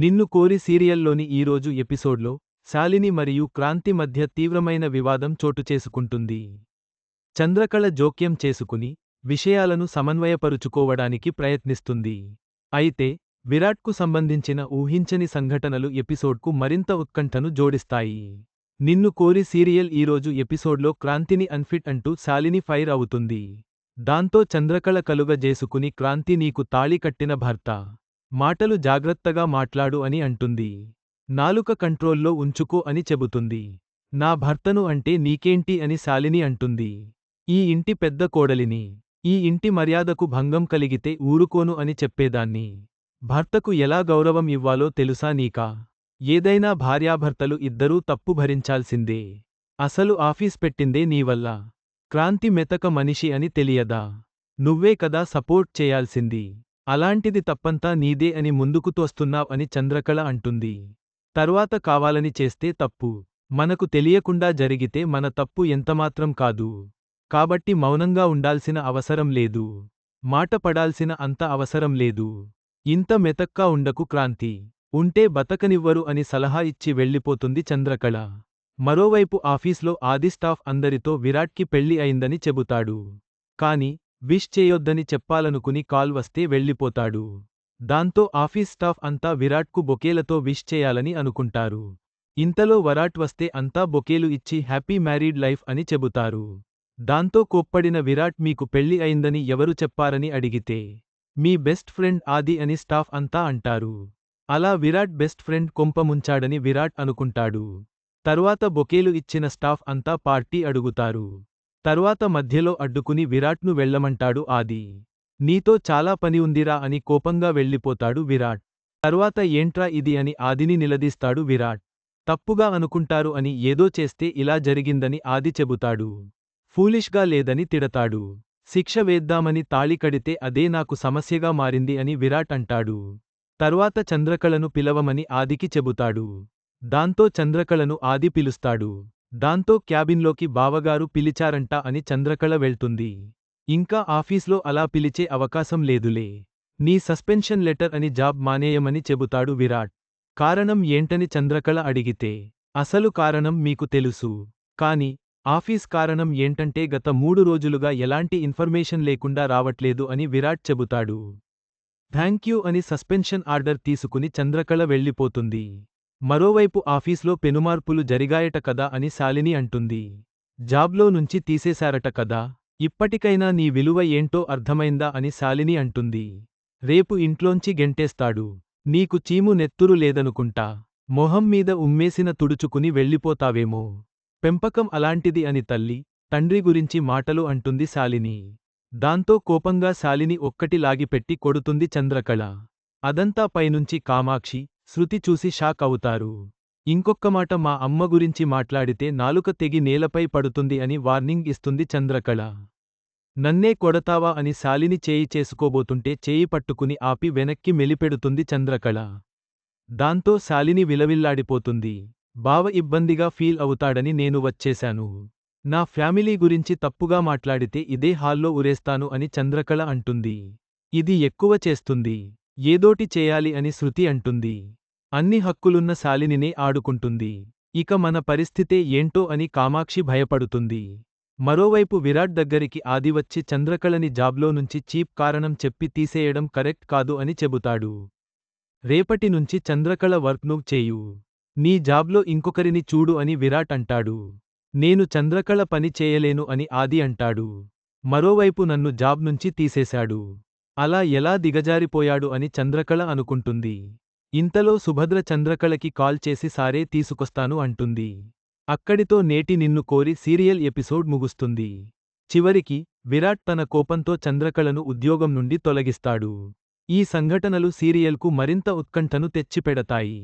నిన్ను కోరి సీరియల్లోని ఈరోజు ఎపిసోడ్లో శాలిని మరియు క్రాంతి మధ్య తీవ్రమైన వివాదం చోటుచేసుకుంటుంది చంద్రకళ జోక్యం చేసుకుని విషయాలను సమన్వయపరుచుకోవడానికి ప్రయత్నిస్తుంది. అయితే విరాట్కు సంబంధించిన ఊహించని సంఘటనలు ఎపిసోడ్కు మరింత ఉత్కంఠను జోడిస్తాయి. నిన్ను కోరి సీరియల్ ఈరోజు ఎపిసోడ్లో క్రాంతిని అన్ఫిట్ అంటూ శాలిని ఫైర్ అవుతుంది. దాంతో చంద్రకళ కలుగజేసుకుని క్రాంతి నీకు తాళి కట్టిన భర్త. మాటలు జాగ్రత్తగా మాట్లాడు అని అంటుంది. నాలుక కంట్రోల్లో ఉంచుకో అని చెబుతుంది. నా భర్తను అంటే నీకేంటి అని శాలిని అంటుంది. ఈ ఇంటి పెద్ద కోడలిని ఈ ఇంటి మర్యాదకు భంగం కలిగితే ఊరుకోను అని చెప్పేదాన్ని. భర్తకు ఎలా గౌరవం ఇవ్వాలో తెలుసా నీకా? ఏదైనా భార్యాభర్తలు ఇద్దరూ తప్పు భరించాల్సిందే. అసలు ఆఫీస్ పెట్టిందే నీవల్ల. క్రాంతి మెతక మనిషి అని తెలియదా? నువ్వే కదా సపోర్ట్ చేయాల్సింది. అలాంటిది తప్పంతా నీదే అని ముందుకు తోస్తున్నావ్ అని చంద్రకళ అంటుంది. తర్వాత కావాలని చేస్తే తప్పు. మనకు తెలియకుండా జరిగితే మన తప్పు ఎంతమాత్రం కాదు. కాబట్టి మౌనంగా ఉండాల్సిన అవసరం లేదు. మాట పడాల్సిన అంత అవసరం లేదు. ఇంత మెతక్కా ఉండకు క్రాంతి. ఉంటే బతకనివ్వరు అని సలహా ఇచ్చి వెళ్ళిపోతుంది చంద్రకళ. మరోవైపు ఆఫీస్లో ఆది స్టాఫ్ అందరితో విరాట్కి పెళ్ళి అయిందని చెబుతాడు. కాని విష్ చేయొద్దని చెప్పాలనుకుని కాల్ వస్తే వెళ్ళిపోతాడు. దాంతో ఆఫీస్ స్టాఫ్ అంతా విరాట్కు బొకేలతో విష్ చేయాలని అనుకుంటారు. ఇంతలో వరాట్ వస్తే అంతా బొకేలు ఇచ్చి హ్యాపీ మ్యారీడ్ లైఫ్ అని చెబుతారు. దాంతో కోప్పడిన విరాట్ మీకు పెళ్ళి అయిందని ఎవరు చెప్పారని అడిగితే మీ బెస్ట్ ఫ్రెండ్ ఆది అని స్టాఫ్ అంతా అంటారు. అలా విరాట్ బెస్ట్ ఫ్రెండ్ కొంపముంచాడని విరాట్ అనుకుంటాడు. తర్వాత బొకేలు ఇచ్చిన స్టాఫ్ అంతా పార్టీ అడుగుతారు. తర్వాత మధ్యలో అడ్డుకుని విరాట్ను వెళ్ళమంటాడు ఆది. నీతో చాలా పని ఉందిరా అని కోపంగా వెళ్ళిపోతాడు విరాట్. తర్వాత ఏంట్రా ఇది అని ఆదిని నిలదీస్తాడు విరాట్. తప్పుగా అనుకుంటారు అని ఏదో చేస్తే ఇలా జరిగిందని ఆది చెబుతాడు. ఫూలిష్గా లేదని తిడతాడు. శిక్ష వేద్దామని తాళి కడితే అదే నాకు సమస్యగా మారింది అని విరాట్ అంటాడు. తర్వాత చంద్రకళను పిలవమని ఆదికి చెబుతాడు. దాంతో చంద్రకళను ఆది పిలుస్తాడు. దాంతో క్యాబిన్లోకి బావగారు పిలిచారంట అని చంద్రకళ వెళ్తుంది. ఇంకా ఆఫీస్లో అలా పిలిచే అవకాశం లేదులే. నీ సస్పెన్షన్ లెటర్ అని జాబ్ మానేయమని చెబుతాడు విరాట్. కారణం ఏంటని చంద్రకళ అడిగితే అసలు కారణం మీకు తెలుసు. కాని ఆఫీస్ కారణం ఏంటంటే గత మూడు రోజులుగా ఎలాంటి ఇన్ఫర్మేషన్ లేకుండా రావట్లేదు అని విరాట్ చెబుతాడు. థ్యాంక్యూ అని సస్పెన్షన్ ఆర్డర్ తీసుకుని చంద్రకళ వెళ్ళిపోతుంది. మరోవైపు ఆఫీస్లో పెనుమార్పులు జరిగాయట కదా అని శాలిని అంటుంది. జాబ్లో నుంచి తీసేశారట కదా ఇప్పటికైనా నీ విలువ ఏంటో అర్థమైందా అని శాలిని అంటుంది. రేపు ఇంట్లోంచి గెంటేస్తాడు నీకు చీము నెత్తురు లేదనుకుంటా మొహం మీద ఉమ్మేసిన తుడుచుకుని వెళ్ళిపోతావేమో. పెంపకం అలాంటిది అని తల్లి తండ్రి గురించి మాటలు అంటుంది శాలిని. దాంతో కోపంగా శాలిని ఒక్కటి లాగిపెట్టి కొడుతుంది చంద్రకళ. అదంతా పైనుంచి కామాక్షి శృతి చూసి షాక్ అవుతారు. ఇంకొక్క మాట మా అమ్మ గురించి మాట్లాడితే నాలుక తెగి నేలపై పడుతుంది అని వార్నింగ్ ఇస్తుంది చంద్రకళ. నన్నే కొడతావా అని శాలిని చేయి చేసుకోబోతుంటే చేయి పట్టుకుని ఆపి వెనక్కి మెలిపెడుతుంది చంద్రకళ. దాంతో శాలిని విలవిల్లాడిపోతుంది. బావ ఇబ్బందిగా ఫీల్ అవుతాడని నేను వచ్చేశాను. నా ఫ్యామిలీ గురించి తప్పుగా మాట్లాడితే ఇదే హాల్లో ఉరేస్తాను అని చంద్రకళ అంటుంది. ఇది ఎక్కువ చేస్తుంది. ఏదోటి చేయాలి అని శృతి అంటుంది. అన్ని హక్కులున్న శాలినినే ఆడుకుంటుంది. ఇక మన పరిస్థితే ఏంటో అని కామాక్షి భయపడుతుంది. మరోవైపు విరాట్ దగ్గరికి ఆదివచ్చి చంద్రకళని జాబ్లో నుంచి చీప్ కారణం చెప్పి తీసేయడం కరెక్ట్ కాదు అని చెబుతాడు. రేపటి నుంచి చంద్రకళ వర్క్ను చేయు. నీ జాబ్లో ఇంకొకరిని చూడు అని విరాట్ అంటాడు. నేను చంద్రకళ పని చేయలేను అని ఆది అంటాడు. మరోవైపు నన్ను జాబ్ నుంచి తీసేశాడు. అలా ఎలా దిగజారిపోయాడు అని చంద్రకళ అనుకుంటుంది. ఇంతలో సుభద్ర చంద్రకళకి కాల్ చేసి సారే తీసుకొస్తాను అంటుంది. అక్కడితో నేటి నిన్ను కోరి సీరియల్ ఎపిసోడ్ ముగుస్తుంది. చివరికి విరాట్ తన కోపంతో చంద్రకళను ఉద్యోగం నుండి తొలగిస్తాడు. ఈ సంఘటనలు సీరియల్కు మరింత ఉత్కంఠను తెచ్చిపెడతాయి.